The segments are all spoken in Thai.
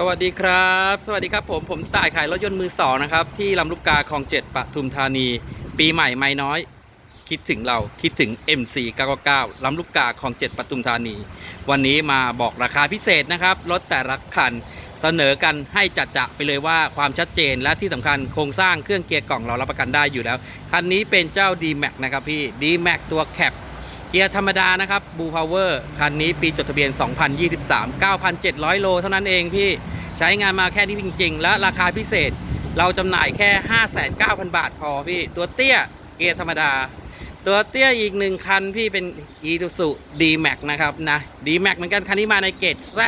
สวัสดีครับ สวัสดีครับผมผมต่ายขายรถยนต์มือสองนะครับ ที่ลำลูกกาคลองเจ็ดปทุมธานี ปีใหม่ไม่น้อย คิดถึงเราคิดถึง MC 999ลำลูกกาคลองเจ็ดปทุมธานี วันนี้มาบอกราคาพิเศษนะครับรถแต่ละคันเสนอกันให้จัดจะไปเลยว่าความชัดเจนและที่สำคัญโครงสร้างเครื่องเกียร์กล่องเรารับประกันได้อยู่แล้ว คันนี้เป็นเจ้า D-Max นะครับพี่ D-Max ตัวแคป กียร์ธรรมดานะครับบูพาวเวอร์คันนี้ปีจดทะเบียน 2023 9,700 โล เท่านั้นเองพี่ใช้งานมาแค่นี้จริง ๆ และราคาพิเศษเราจำหน่ายแค่ 59,000บาทพอพี่ ตัวเตี้ยเกียร์ธรรมดา ตัวเตี้ยอีกหนึ่งคันพี่เป็น e t s u D-Max นะครับนะ D-Max เหมือนกันคันนี้มาในเกรด Z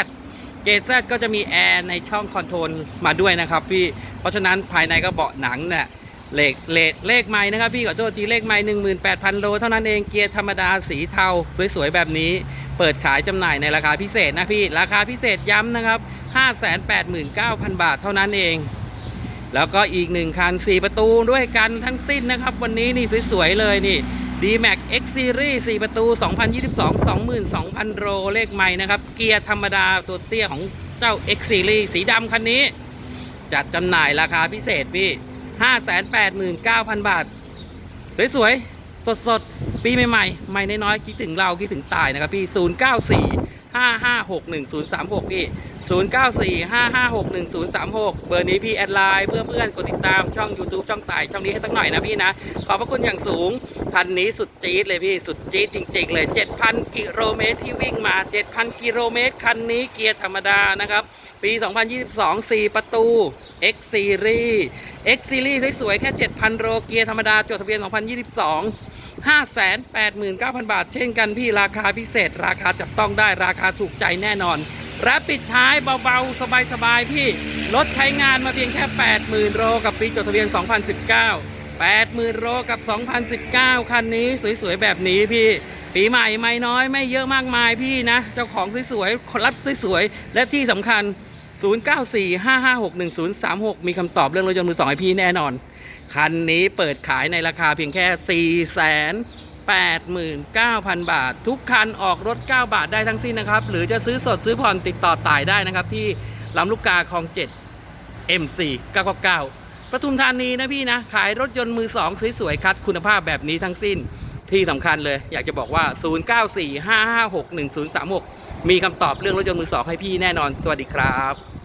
เกรด Z ก็จะมีแอร์ในช่องคอนโทรลมาด้วยนะครับพี่เพราะฉะนั้นภายในก็เบาะหนังเนี่ย เลขเลขเลขไม้นะครับพี่ขอโทษทีเลขไม้หนึ่งหมื่นแปดพันโลเท่านั้นเองเกียร์ธรรมดาสีเทาสวยๆแบบนี้ เปิดขายจำหน่ายในราคาพิเศษนะพี่ ราคาพิเศษย้ำนะครับ589,000บาทเท่านั้นเอง แล้วก็อีกหนึ่งคัน4ประตูด้วยกันทั้งสิ้นนะครับ วันนี้นี่สวยๆเลยนี่ D-Max X Series 4 ประตู 2022 22,000 โลเลขไม้นะครับ เกียร์ธรรมดาตัวเตี้ยของเจ้า X Series สีดำคันนี้ จัดจำหน่ายราคาพิเศษพี่ 589,000 บาท สวยๆ สดๆ ปีใหม่ๆ ใหม่น้อยๆ คิดถึงเรา คิดถึงตายนะครับพี่ 094 5561036 พี่ 094 5561036 เบอร์นี้พี่แอดไลน์เพื่อเพื่อนกดติดตามช่อง YouTube ช่องตายช่องนี้ให้สักหน่อยนะพี่นะ ขอบพระคุณอย่างสูงคันนี้สุดจี๊ดเลยพี่สุดจี๊ดจริง ๆ เลย 7,000 กิโลเมตรที่วิ่งมา 7,000 กิโลเมตร คันนี้เกียร์ธรรมดานะครับ ปี 2022 4 ประตู X Series X Series สวยๆแค่ 7,000 โลเกียร์ธรรมดาจดทะเบียน 2022 589,000 บาท เช่นกันพี่ราคาพิเศษ ราคาจับต้องได้ราคาถูกใจแน่นอน และปิดท้ายเบาๆ สบายๆ พี่ รถใช้งานมาเพียงแค่ 80,000 โลกับปีจดทะเบียน 2019 80,000 โลกับ 2019 คันนี้สวยๆ แบบนี้พี่ ปีใหม่ไม่น้อยไม่เยอะมากมายพี่นะ เจ้าของสวยๆรับสวยๆ และที่สำคัญ 0945561036 มีคำตอบเรื่องรถยนต์มือสองให้พี่แน่นอน คันนี้เปิดขายในราคาเพียงแค่ 89,000 บาท ทุกคันออกรถ 9 บาทได้ทั้งสิ้นนะครับ หรือจะซื้อสดซื้อผ่อนติดต่อต่ายได้นะครับ ที่ลำลูกกาคลอง 7 M4 999ปทุมธานีนะพี่นะ ขายรถยนต์มือสองสวยๆคัดคุณภาพแบบนี้ทั้งสิ้นที่สำคัญเลย อยากจะบอกว่า 0945561036 มีคำตอบเรื่องรถยนต์มือสองให้พี่แน่นอน สวัสดีครับ